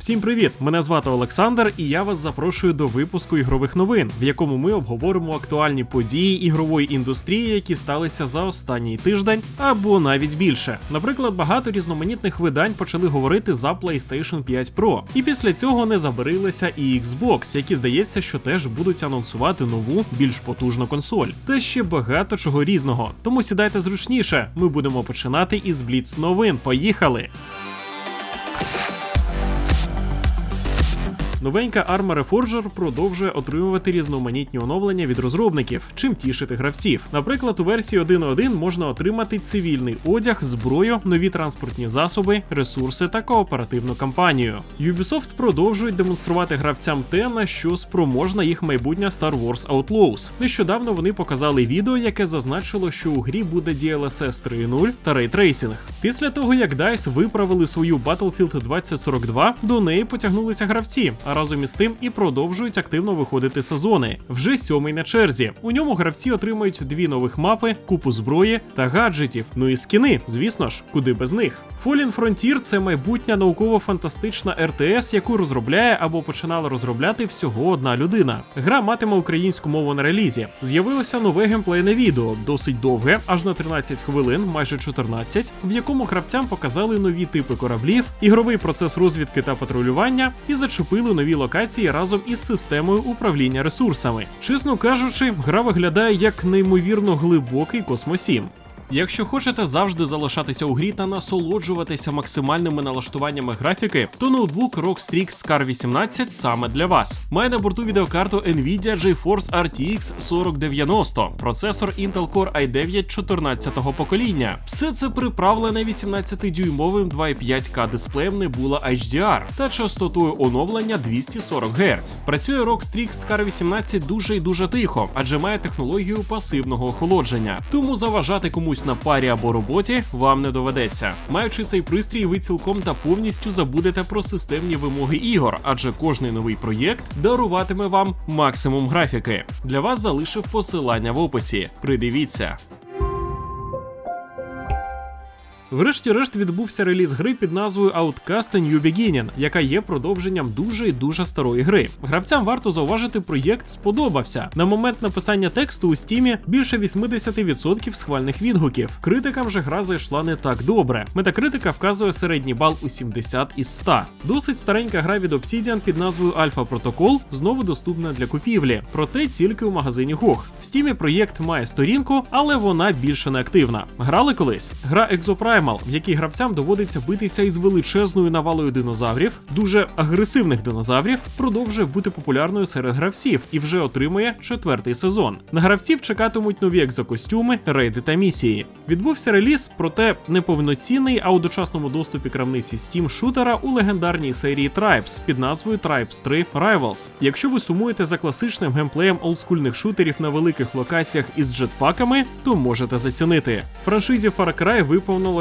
Всім привіт! Мене звати Олександр, і я вас запрошую до випуску ігрових новин, в якому ми обговоримо актуальні події ігрової індустрії, які сталися за останній тиждень, або навіть більше. Наприклад, багато різноманітних видань почали говорити за PlayStation 5 Pro, і після цього не забарилися і Xbox, які здається, що теж будуть анонсувати нову, більш потужну консоль. Та ще багато чого різного. Тому сідайте зручніше. Ми будемо починати із Бліц новин. Поїхали! Новенька Arma Reforger продовжує отримувати різноманітні оновлення від розробників, чим тішити гравців. Наприклад, у версії 1.1 можна отримати цивільний одяг, зброю, нові транспортні засоби, ресурси та кооперативну кампанію. Ubisoft продовжують демонструвати гравцям те, на що спроможна їх майбутня Star Wars Outlaws. Нещодавно вони показали відео, яке зазначило, що у грі буде DLSS 3.0 та рейтрейсинг. Після того, як DICE виправили свою Battlefield 2042, до неї потягнулися гравці а разом із тим і продовжують активно виходити сезони. Вже сьомий на черзі. У ньому гравці отримують дві нових мапи, купу зброї та гаджетів. Ну і скіни, звісно ж, куди без них. Fallen Frontier – це майбутня науково-фантастична РТС, яку розробляє або починала розробляти всього одна людина. Гра матиме українську мову на релізі. З'явилося нове геймплейне відео, досить довге, аж на 13 хвилин, майже 14, в якому гравцям показали нові типи кораблів, ігровий процес розвідки та патрулювання і зачепили нові локації разом із системою управління ресурсами. Чесно кажучи, гра виглядає як неймовірно глибокий космосім. Якщо хочете завжди залишатися у грі та насолоджуватися максимальними налаштуваннями графіки, то ноутбук ROG Strix Scar 18 саме для вас. Має на борту відеокарту Nvidia GeForce RTX 4090, процесор Intel Core i9 14-го покоління. Все це приправлене 18-дюймовим 2,5К дисплеєм Nebula HDR та частотою оновлення 240 Гц. Працює ROG Strix Scar 18 дуже і дуже тихо, адже має технологію пасивного охолодження. Тому заважати комусь на парі або роботі вам не доведеться. Маючи цей пристрій, ви цілком та повністю забудете про системні вимоги ігор, адже кожний новий проєкт даруватиме вам максимум графіки. Для вас залишив посилання в описі. Придивіться. Врешті-решт відбувся реліз гри під назвою Outcast A New Beginning, яка є продовженням дуже і дуже старої гри. Гравцям варто зауважити, проєкт сподобався. На момент написання тексту у стімі більше 80% схвальних відгуків. Критикам же гра зайшла не так добре. Метакритика вказує середній бал у 70 із 100. Досить старенька гра від Obsidian під назвою Alpha Protocol знову доступна для купівлі, проте тільки у магазині GOG. В стімі проєкт має сторінку, але вона більше не активна. Грали колись? Гра Exoprime Primal, в якій гравцям доводиться битися із величезною навалою динозаврів, дуже агресивних динозаврів, продовжує бути популярною серед гравців і вже отримує четвертий сезон. На гравців чекатимуть нові екзокостюми, рейди та місії. Відбувся реліз, проте неповноцінний, а у дочасному доступі крамниці Steam шутера у легендарній серії Tribes під назвою Tribes 3 Rivals. Якщо ви сумуєте за класичним геймплеєм олдскульних шутерів на великих локаціях із джетпаками, то можете зацінити. Франшизі Far Cry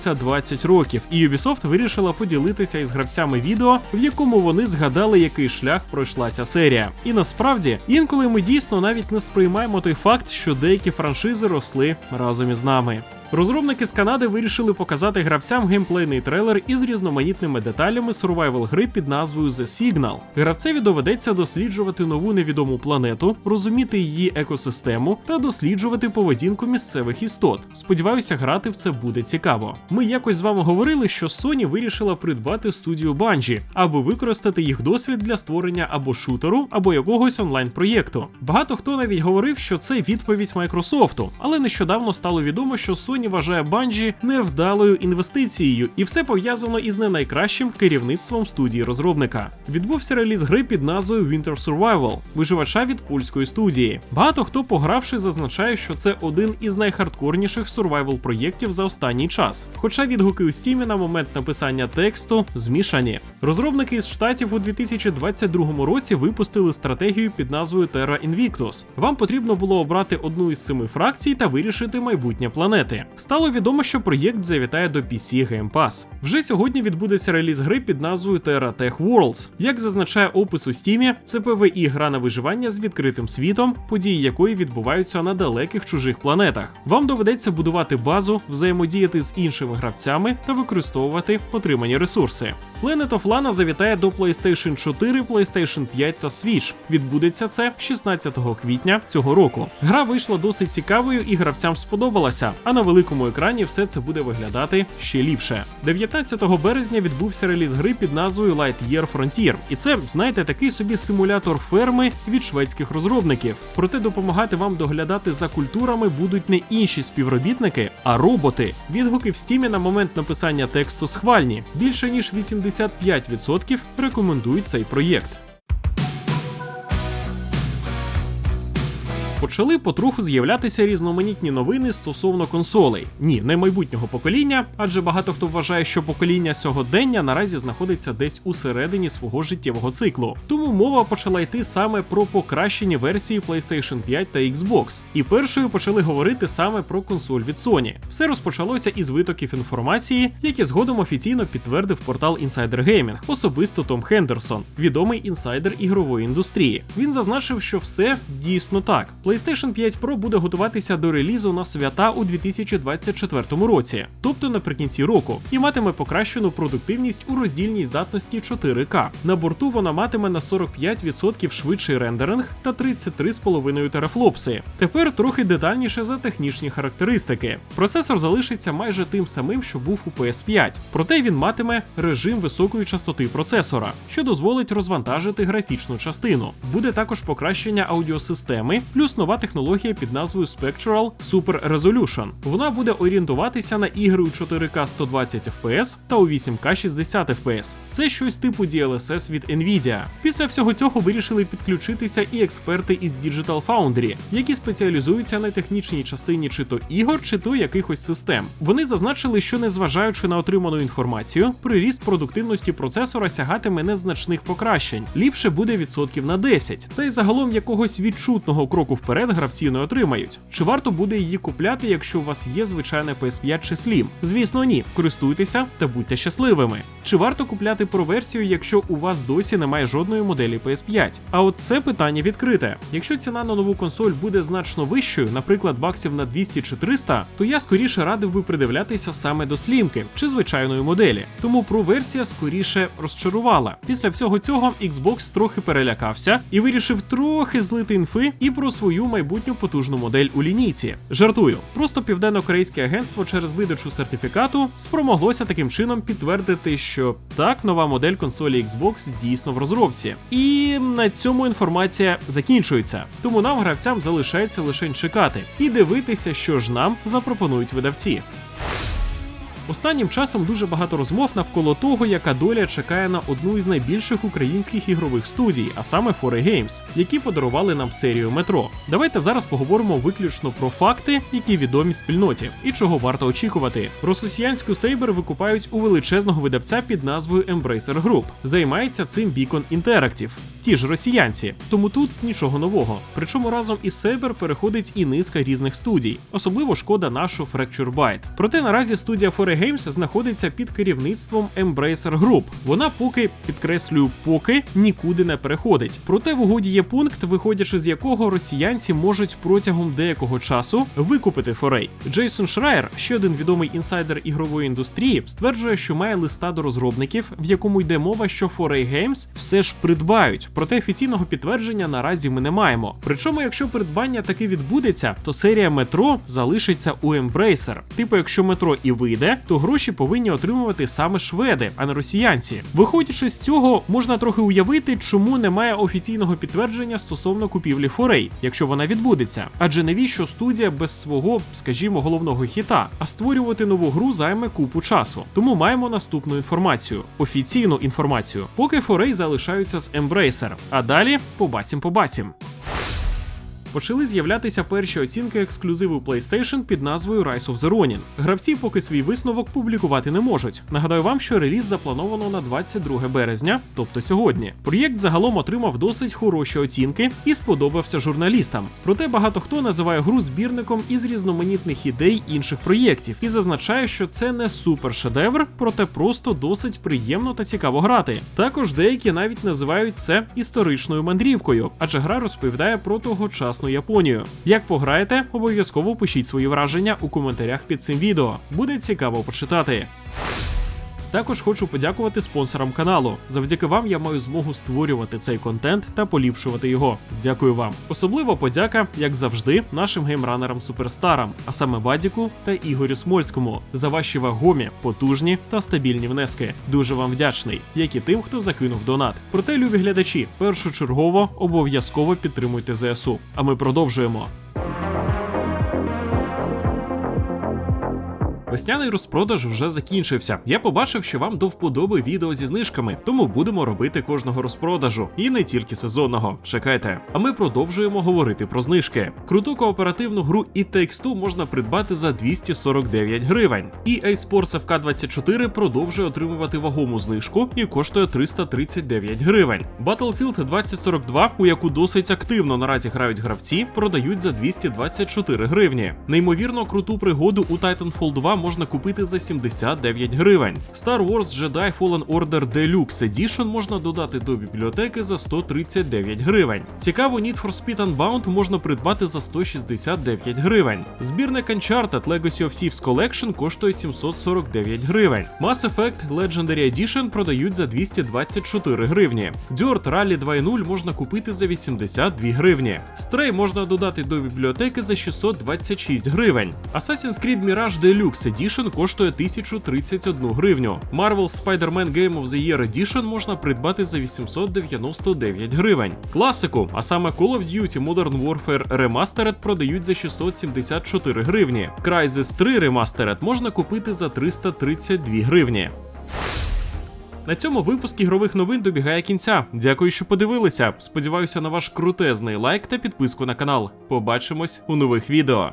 виповнилося 20 років, і Ubisoft вирішила поділитися із гравцями відео, в якому вони згадали, який шлях пройшла ця серія. І насправді інколи ми дійсно навіть не сприймаємо той факт, що деякі франшизи росли разом із нами. Розробники з Канади вирішили показати гравцям геймплейний трейлер із різноманітними деталями сурвайвал гри під назвою The Signal. Гравцеві доведеться досліджувати нову невідому планету, розуміти її екосистему та досліджувати поведінку місцевих істот. Сподіваюся, грати в це буде цікаво. Ми якось з вами говорили, що Sony вирішила придбати студію Bungie, аби використати їх досвід для створення або шутеру, або якогось онлайн-проєкту. Багато хто навіть говорив, що це відповідь Майкрософту, але нещодавно стало відомо, що Sony Sony вважає Bungie невдалою інвестицією, і все пов'язано із не найкращим керівництвом студії розробника. Відбувся реліз гри під назвою Winter Survival, виживача від польської студії. Багато хто погравши, зазначає, що це один із найхардкорніших сурвайвал проєктів за останній час. Хоча відгуки у стімі на момент написання тексту змішані. Розробники із штатів у 2022 році випустили стратегію під назвою Terra Invictus. Вам потрібно було обрати одну із семи фракцій та вирішити майбутнє планети. Стало відомо, що проєкт завітає до PC Game Pass. Вже сьогодні відбудеться реліз гри під назвою Terra Tech Worlds. Як зазначає опис у Steam, це PvE гра на виживання з відкритим світом, події якої відбуваються на далеких чужих планетах. Вам доведеться будувати базу, взаємодіяти з іншими гравцями та використовувати отримані ресурси. Planet of Lana завітає до PlayStation 4, PlayStation 5 та Switch. Відбудеться це 16 квітня цього року. Гра вийшла досить цікавою і гравцям сподобалася, а на великому екрані все це буде виглядати ще ліпше. 19 березня відбувся реліз гри під назвою Lightyear Frontier. І це, знаєте, такий собі симулятор ферми від шведських розробників. Проте допомагати вам доглядати за культурами будуть не інші співробітники, а роботи. Відгуки в стімі на момент написання тексту схвальні. Більше ніж 85% рекомендують цей проєкт. Почали потроху з'являтися різноманітні новини стосовно консолей. Ні, не майбутнього покоління, адже багато хто вважає, що покоління сьогодення наразі знаходиться десь у середині свого життєвого циклу. Тому мова почала йти саме про покращені версії PlayStation 5 та Xbox. І першою почали говорити саме про консоль від Sony. Все розпочалося із витоків інформації, які згодом офіційно підтвердив портал Insider Gaming, особисто Том Хендерсон, відомий інсайдер ігрової індустрії. Він зазначив, що все дійсно так. PlayStation 5 Pro буде готуватися до релізу на свята у 2024 році, тобто наприкінці року, і матиме покращену продуктивність у роздільній здатності 4К. На борту вона матиме на 45% швидший рендеринг та 33,5 терафлопси. Тепер трохи детальніше за технічні характеристики. Процесор залишиться майже тим самим, що був у PS5, проте він матиме режим високої частоти процесора, що дозволить розвантажити графічну частину. Буде також покращення аудіосистеми, плюс нова технологія під назвою Spectral Super Resolution. Вона буде орієнтуватися на ігри у 4К 120 FPS та у 8К 60 FPS. Це щось типу DLSS від Nvidia. Після всього цього вирішили підключитися і експерти із Digital Foundry, які спеціалізуються на технічній частині чи то ігор, чи то якихось систем. Вони зазначили, що незважаючи на отриману інформацію, приріст продуктивності процесора сягатиме незначних покращень. Ліпше буде відсотків на 10, та й загалом якогось відчутного кроку вперед гравці не отримають. Чи варто буде її купляти, якщо у вас є звичайне PS5 чи Slim? Звісно, ні. Користуйтеся та будьте щасливими. Чи варто купляти про версію, якщо у вас досі немає жодної моделі PS5? А от це питання відкрите. Якщо ціна на нову консоль буде значно вищою, наприклад, баксів на 200 чи 300, то я скоріше радив би придивлятися саме до слімки чи звичайної моделі. Тому про версія скоріше розчарувала. Після всього цього Xbox трохи перелякався і вирішив трохи злити інфи і про свою майбутню потужну модель у лінійці. Жартую, просто південно-корейське агентство через видачу сертифікату спромоглося таким чином підтвердити, що так нова модель консолі Xbox дійсно в розробці. І на цьому інформація закінчується. Тому нам, гравцям, залишається лише чекати і дивитися, що ж нам запропонують видавці. Останнім часом дуже багато розмов навколо того, яка доля чекає на одну із найбільших українських ігрових студій, а саме 4 Games, які подарували нам серію метро. Давайте зараз поговоримо виключно про факти, які відомі спільноті, і чого варто очікувати. Рососіянську Saber викупають у величезного видавця під назвою Embracer Group. Займається цим Beacon Interactive. Ті ж росіянці, тому тут нічого нового. Причому разом із Saber переходить і низка різних студій, особливо шкода нашу Fracture Byte. Проте наразі студія 4 Games знаходиться під керівництвом Embracer Group. Вона поки підкреслюю, поки нікуди не переходить. Проте в угоді є пункт, виходячи з якого росіянці можуть протягом деякого часу викупити Форей. Джейсон Шрайер, ще один відомий інсайдер ігрової індустрії, стверджує, що має листа до розробників, в якому йде мова, що Foray Games все ж придбають. Проте офіційного підтвердження наразі ми не маємо. Причому, якщо придбання таки відбудеться, то серія метро залишиться у Embracer. Типу, якщо метро і вийде, то гроші повинні отримувати саме шведи, а не росіянці. Виходячи з цього, можна трохи уявити, чому немає офіційного підтвердження стосовно купівлі Форей, якщо вона відбудеться. Адже навіщо студія без свого, скажімо, головного хіта, а створювати нову гру займе купу часу. Тому маємо наступну інформацію: офіційну інформацію. Поки Форей залишаються з Embracer, а далі побачим побачим. Почали з'являтися перші оцінки ексклюзиву PlayStation під назвою Rise of the Ronin. Гравці поки свій висновок публікувати не можуть. Нагадаю вам, що реліз заплановано на 22 березня, тобто сьогодні. Проєкт загалом отримав досить хороші оцінки і сподобався журналістам. Проте багато хто називає гру збірником із різноманітних ідей інших проєктів і зазначає, що це не супер шедевр, проте просто досить приємно та цікаво грати. Також деякі навіть називають це історичною мандрівкою, адже гра розповідає про тогочасну Японію. Як пограєте, обов'язково пишіть свої враження у коментарях під цим відео. Буде цікаво почитати. Також хочу подякувати спонсорам каналу. Завдяки вам я маю змогу створювати цей контент та поліпшувати його. Дякую вам. Особливо подяка, як завжди, нашим геймранерам суперстарам, а саме Вадіку та Ігорю Смольському, за ваші вагомі, потужні та стабільні внески. Дуже вам вдячний, як і тим, хто закинув донат. Проте, любі глядачі, першочергово обов'язково підтримуйте ЗСУ. А ми продовжуємо. Весняний розпродаж вже закінчився. Я побачив, що вам до вподоби відео зі знижками, тому будемо робити кожного розпродажу. І не тільки сезонного. Чекайте. А ми продовжуємо говорити про знижки. Круту кооперативну гру It Takes можна придбати за 249 гривень. EA Sports FK24 продовжує отримувати вагому знижку і коштує 339 гривень. Battlefield 2042, у яку досить активно наразі грають гравці, продають за 224 гривні. Неймовірно круту пригоду у Titanfall 2 можна купити за 79 гривень. Star Wars Jedi Fallen Order Deluxe Edition можна додати до бібліотеки за 139 гривень. Цікаво, Need for Speed Unbound можна придбати за 169 гривень. Збірник Uncharted Legacy of Thieves Collection коштує 749 гривень. Mass Effect Legendary Edition продають за 224 гривні. Dirt Rally 2.0 можна купити за 82 гривні. Stray можна додати до бібліотеки за 626 гривень. Assassin's Creed Mirage Deluxe Edition коштує 1031 гривню. Marvel Spider-Man Game of the Year Edition можна придбати за 899 гривень. Класику, а саме Call of Duty Modern Warfare Remastered продають за 674 гривні. Crysis 3 Remastered можна купити за 332 гривні. На цьому випуск ігрових новин добігає кінця. Дякую, що подивилися. Сподіваюся на ваш крутезний лайк та підписку на канал. Побачимось у нових відео.